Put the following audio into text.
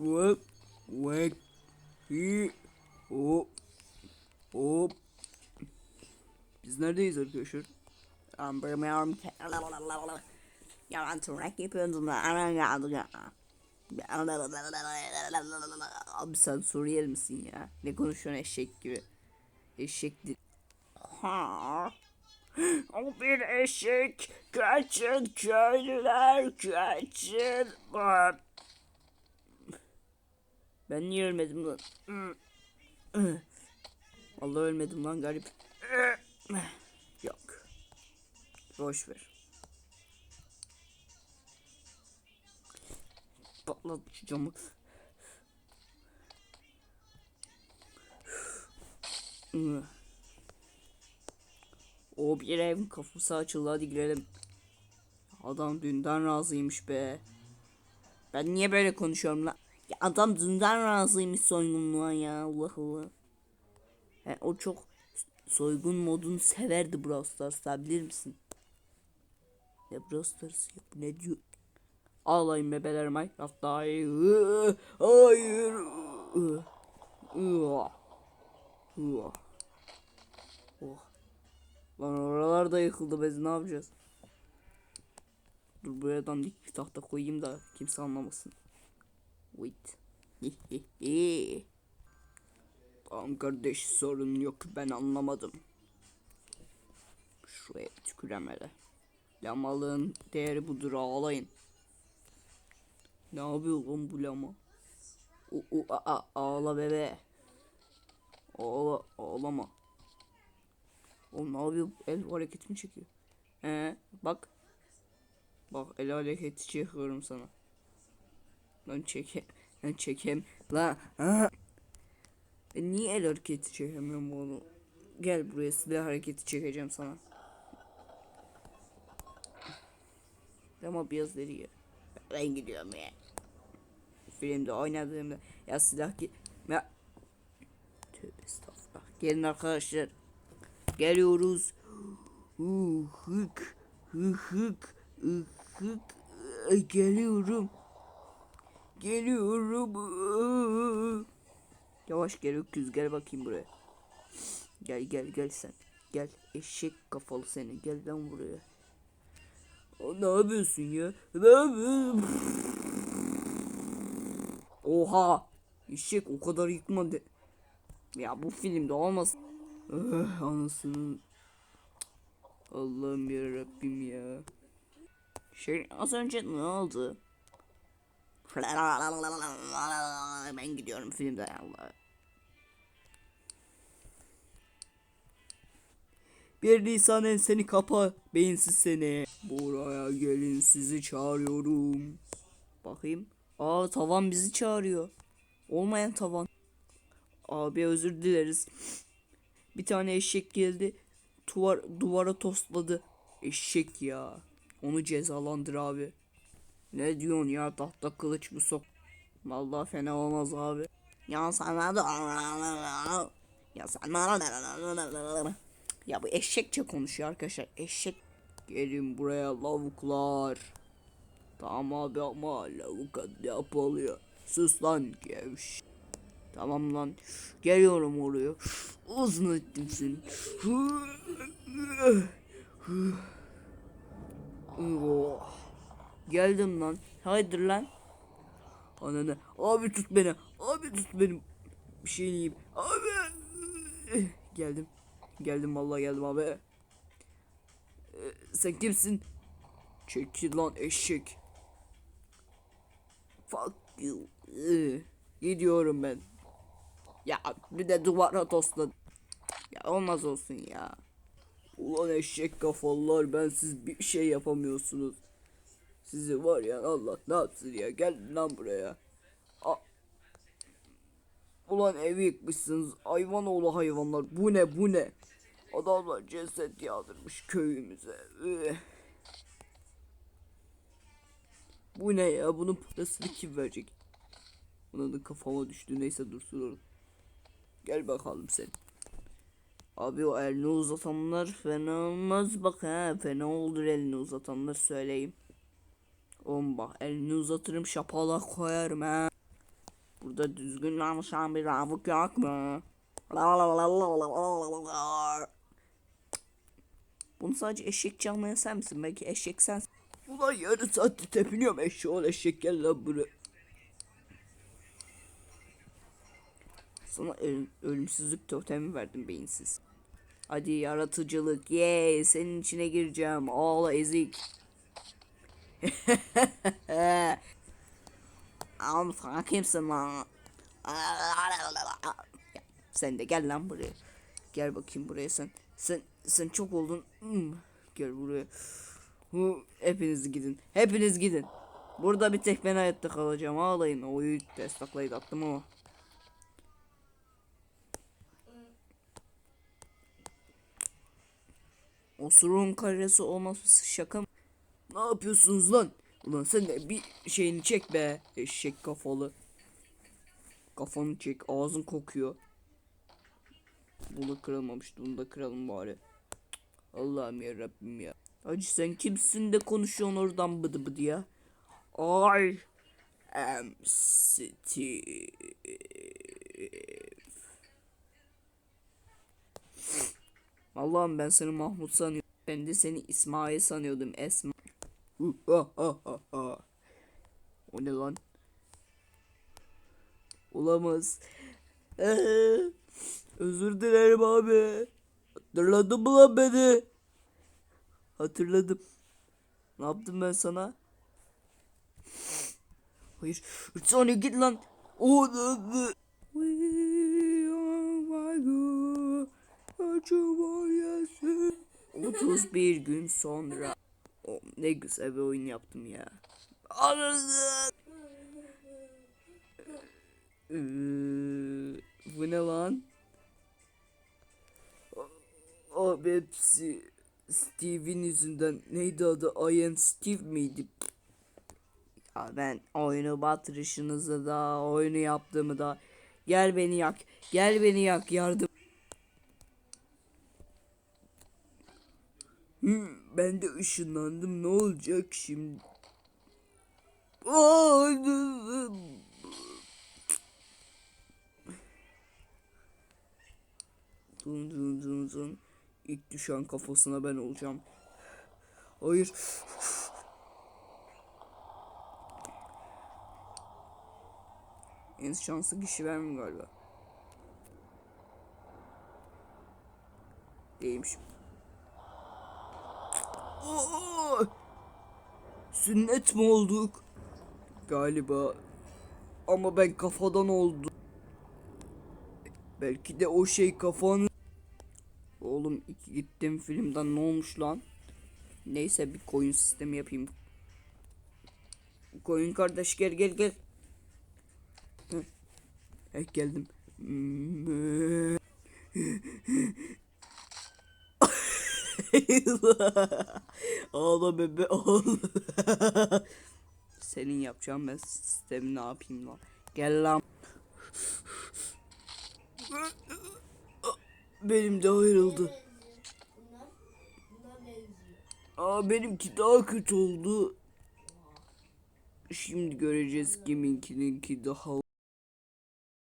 Hop. Hop. Hi. Hop. Hop. Biz neredeyiz arkadaşlar? Um, ki. Yalan tırnak yapıyordum da ara geldi ya. Abi sen Suriyeli misin ya? Ne konuşuyorsun eşek gibi? Eşek di- Ha. O bir eşek. Kaçın köylüler kaçın. Ben niye ölmedim lan? Vallahi ölmedim lan garip. Yok. Boş ver. Patlat şu camı. O bir evin kapısı açıldı hadi girelim. Adam dünden razıymış be. Ben niye böyle konuşuyorum lan? Ya adam dünden razıymış soygunluğa ya Allah Allah. He, o çok soygun modunu severdi Brawl Stars'ta bilir misin? Ya Brawl Stars ya bu ne diyor? Ağlayın bebeler Minecraft'ta hayır. Hayır. Oh. Lan oralar da yıkıldı biz ne yapacağız? Dur buraya dandik bir tahta koyayım da kimse anlamasın. Wait. tamam kardeş sorun yok ben anlamadım. Şuraya tüküremeli. Lamalığın değeri budur ağlayın. Ne yapıyor lan bu lama? U, u, a, a, ağla bebe. Ağla, ağlama. O ne yapıyor? El hareketimi çekiyor. He, bak. Bak el hareketi çekiyorum sana. Lan çeke, lan çekem, lan. Ha. Ben niye el hareketi çekemiyorum onu? Gel buraya silah hareketi çekeceğim sana. Ama biraz deli ya. Ben gidiyorum ya. Filmde oynadığımda ya silah ki ya Tövbe estağfurullah. Gelin arkadaşlar. Geliyoruz. Hık hı hık hı hık Ay, geliyorum. Geliyorum. Yavaş gel öküz gel bakayım buraya. Gel gel gel sen. Gel eşek kafalı seni. Gel lan buraya. Ne yapıyorsun ya? Ne yapıyorsun? Oha! Eşek o kadar yıkmadı. Ya bu filmde olmaz. Ah, anasının. Allah'ım ya Rabbim ya. Şey az önce ne oldu? Ben gidiyorum filmde Allah. Bir Nisan'ın seni kapa beyinsiz seni. Buraya gelin sizi çağırıyorum. Bakayım. Aa tavan bizi çağırıyor. Olmayan tavan. Abi özür dileriz. Bir tane eşek geldi. Duvar, duvara tosladı. Eşek ya. Onu cezalandır abi. Ne diyorsun ya tahta kılıç mı sok? Vallahi fena olmaz abi. Ya sana da ya sana Ya bu eşekçe konuşuyor arkadaşlar. Eşek. Gelin buraya lavuklar. Tamam abi ama lavuk yapılıyor. Sus lan gevş. Tamam lan. Geliyorum oraya. Uzun ettim seni. Geldim lan. Haydır lan. Ananı. Abi tut beni. Abi tut beni. Bir şey yiyeyim. Abi. Geldim. Geldim vallahi geldim abi. Ee, sen kimsin? Çekil lan eşek. Fuck you. Ee, gidiyorum ben. Ya bir de duvara tosladım. Ya olmaz olsun ya. Ulan eşek kafalılar ben siz bir şey yapamıyorsunuz. Sizi var ya Allah ne yapsın ya gel lan buraya. A Ulan evi yıkmışsınız hayvan oğlu hayvanlar bu ne bu ne. Adamlar ceset yağdırmış köyümüze. Üh. Bu ne ya bunun parasını kim verecek? Buna da kafama düştü neyse dursun orada. Gel bakalım sen. Abi o elini uzatanlar fena olmaz bak ha fena olur elini uzatanlar söyleyeyim. Oğlum bak elini uzatırım şapala koyarım ha. Burada düzgün konuşan bir ravuk yok mu? Bunu sadece eşek çalmayan sen misin? Belki eşek sensin. Ulan yarı saattir tepiniyorum eşeğe eşek gel lan buraya. Sana öl- ölümsüzlük totemi verdim beyinsiz. Hadi yaratıcılık. Yay senin içine gireceğim. Ağla ezik. Oğlum sen kimsin lan? Ya, Sen de gel lan buraya. Gel bakayım buraya sen. Sen sen çok oldun. Hmm, Gel buraya. Hı, Hepiniz gidin. Hepiniz gidin. Burada bir tek ben hayatta kalacağım. Ağlayın. Oyu desteklayıp attım ama. Osurun karesi olması şaka mı? Ne yapıyorsunuz lan? Ulan sen de bir şeyini çek be eşek kafalı. Kafanı çek ağzın kokuyor. Bunu kırılmamıştı bunu da kıralım bari. Allah'ım ya Rabbim ya. Hacı sen kimsin de konuşuyorsun oradan bıdı bıdı ya. I am Steve. Allah'ım ben seni Mahmut sanıyordum. Ben de seni İsmail sanıyordum Esma. O ne lan? Olamaz. Özür dilerim abi. Hatırladın mı lan beni? Hatırladım. Ne yaptım ben sana? Hayır. Sonra git lan. O yesin. 31 gün sonra. Ne güzel bir oyun yaptım ya. Anladım. Ee, bu ne lan? Abi hepsi Steve'in yüzünden. Neydi adı? I am Steve miydi? Ya ben oyunu batırışınızı da oyunu yaptığımı da gel beni yak gel beni yak yardım Hmm, ben de ışınlandım ne olacak şimdi Dun dun dun dun. İlk düşen kafasına ben olacağım. Hayır. En şanslı kişi mi galiba? Değilmişim. Aa! Sünnet mi olduk? Galiba. Ama ben kafadan oldum. Belki de o şey kafanı... Oğlum iki gittiğim filmden ne olmuş lan? Neyse bir koyun sistemi yapayım. Koyun kardeş gel gel gel. Heh. Eh, geldim. Hmm. ağla bebe ağla. Senin yapacağım ben sistemi ne yapayım lan. Gel lan. Benim de ayrıldı. Aa benimki daha kötü oldu. Şimdi göreceğiz kiminkininki daha